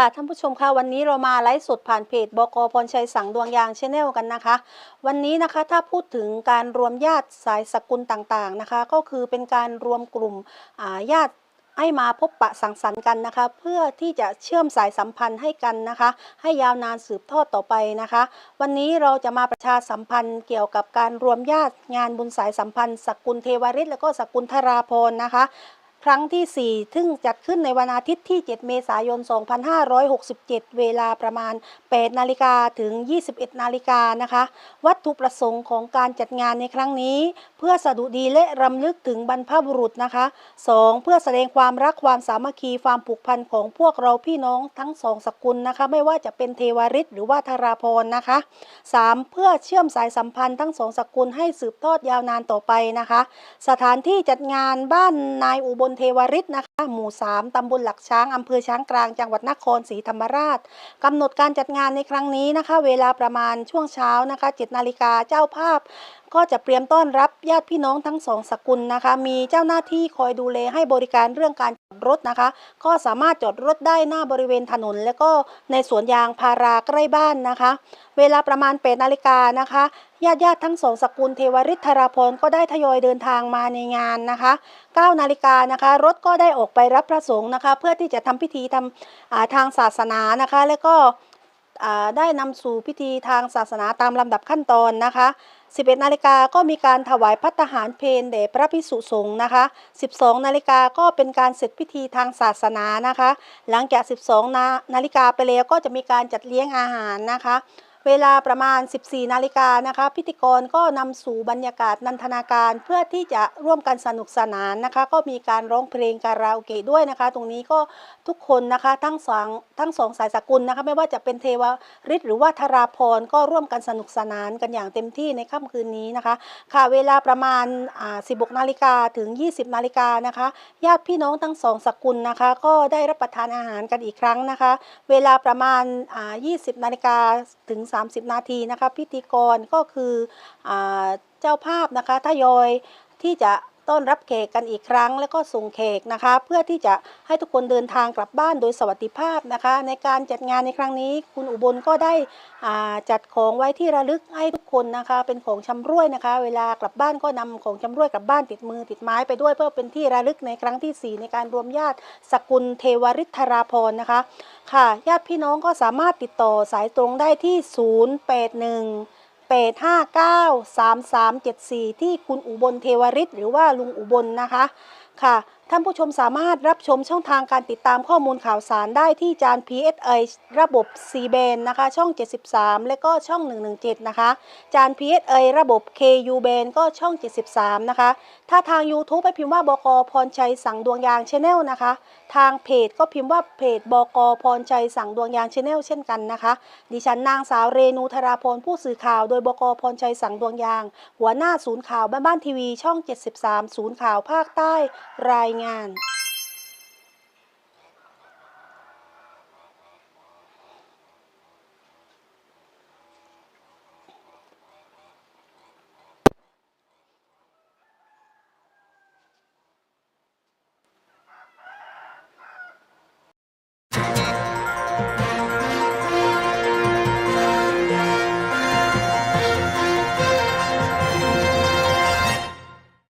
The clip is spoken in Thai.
ค่ะท่านผู้ชมคะวันนี้เรามาไลฟ์สดผ่านเพจบกพรชัยสังดวงยางชาแนลกันนะคะ วันนี้นะคะถ้าพูดถึงการรวมญาติสายสกุลต่างๆนะคะ ก็คือเป็นการรวมกลุ่มญาติให้มาพบปะสังสรรค์กันนะคะ เพื่อที่จะเชื่อมสายสัมพันธ์ให้กันนะคะ ให้ยาวนานสืบทอดต่อไปนะคะ วันนี้เราจะมาประชาสัมพันธ์เกี่ยวกับการรวมญาติงานบุญสายสัมพันธ์สกุลเทวริศแล้วก็สกุลธราพรนะคะ ครั้งที่ 4 ซึ่งจัดขึ้นในวันอาทิตย์ที่ 7 เมษายน 2567 เวลาประมาณ 8 นาฬิกาถึง 21 นาฬิกานะคะ วัตถุประสงค์ของการจัดงานในครั้งนี้ เพื่อสดุดีและรำลึกถึงบรรพบุรุษนะคะ 2. เพื่อแสดงความรักความสามัคคีความผูกพันของพวกเราพี่น้องทั้งสองสกุลนะคะ ไม่ว่าจะเป็นเทวริศหรือว่าธาราพรนะคะ 3. เพื่อเชื่อมสายสัมพันธ์ทั้งสองสกุลให้สืบทอดยาวนานต่อไปนะคะ สถานที่จัดงานบ้านนายอุบลเทวริศนะคะหมู่ 3 ตำบลหลักช้างอำเภอช้างกลางจังหวัดนครศรีธรรมราช กำหนดการจัดงานในครั้งนี้นะคะ เวลาประมาณช่วงเช้านะคะ7นาฬิกาเจ้าภาพ ก็จะเตรียมต้อนรับญาติพี่น้องทั้งสองสกุลนะคะ มีเจ้าหน้าที่คอยดูแลให้บริการเรื่องการจอดรถนะคะ ก็สามารถจอดรถได้หน้าบริเวณถนน และก็ในสวนยางพาราใกล้บ้านนะคะ เวลาประมาณ8นาฬิกานะคะญาติญาติทั้งสองสกุลเทวริศธาราพรก็ได้ทยอยเดินทางมาในงานนะคะ9นาฬิกานะคะ รถก็ได้ออกไปรับพระสงฆ์นะคะ เพื่อที่จะทำพิธีทำาทางศาสนานะคะ แล้วก็ ได้นำสู่พิธีทางศาสนาตามลำดับขั้นตอนนะคะ 11 นาฬิกาก็มีการถวายพัตตาหารเพลแด่พระพิสุสงฆ์นะคะ 12 นาฬิกาก็เป็นการเสร็จพิธีทางศาสนานะคะ หลังจาก 12 นาฬิกาไปแล้วก็จะมีการจัดเลี้ยงอาหารนะคะ เวลาประมาณ 14 นาฬิกานะคะ พิธีกรก็นำสู่บรรยากาศนันทนาการเพื่อที่จะร่วมกันสนุกสนานนะคะ ก็มีการร้องเพลงคาราโอเกะด้วยนะคะ ตรงนี้ก็ทุกคนนะคะทั้งสองทั้งสองสายสกุลนะคะ ไม่ว่าจะเป็นเทวฤทธิ์หรือว่าธาราพรก็ร่วมกันสนุกสนานกันอย่างเต็มที่ในค่ำคืนนี้นะคะ ค่ะเวลาประมาณ 16 นาฬิกาถึง 20 นาฬิกานะคะ ญาติพี่น้องทั้งสองสกุลนะคะ ก็ได้รับประทานอาหารกันอีกครั้งนะคะ เวลาประมาณ 20 นาฬิกาถึง30 นาทีนะคะ พิธีกรก็คืออเจ้าภาพนะคะทยอยที่จะ ต้อนรับแขกกันอีกครั้ง แล้วก็ส่งแขกนะคะ เพื่อที่จะให้ทุกคนเดินทางกลับบ้านโดยสวัสดิภาพนะคะ ในการจัดงานในครั้งนี้ คุณอุบลก็ได้จัดของไว้ที่ระลึกให้ทุกคนนะคะ เป็นของชำร่วยนะคะ เวลากลับบ้านก็นำของชำร่วยกลับบ้านติดมือติดไม้ไปด้วย เพื่อเป็นที่ระลึกในครั้งที่ 4 ในการรวมญาติสกุลเทวริทธาราพรนะคะ ค่ะ ญาติพี่น้องก็สามารถติดต่อสายตรงได้ที่ 081 แปดห้าเก้าสามสามเจ็ดสี่ที่คุณอุบลเทวริศหรือว่าลุงอุบลนะคะค่ะ ท่านผู้ชมสามารถรับชมช่องทางการติดตามข้อมูลข่าวสารได้ที่จาน PSI ระบบ C b a n นะคะ ช่อง 73 และก็ช่อง 117 นะคะ จาน PSI ระบบ KU b a n ก็ช่อง 73 นะคะ ถ้าทาง YouTube ไปพิมพ์ว่าบกพรชัยสังดวงยางชาแนลนะคะ ทางเพจก็พิมพ์ว่าเพจบกพรชัยสังดวงยางชาแนลเช่นกันนะคะ ดิฉันนางสาวเรนูธราพรผู้สื่อข่าว โดยบกพรชัยสังดวงยาง หัวหน้าศูนย์ข่าวบ้านบ้านทีวี ช่อง 73 ศูนย์ข่าวภาคใต้รายงาน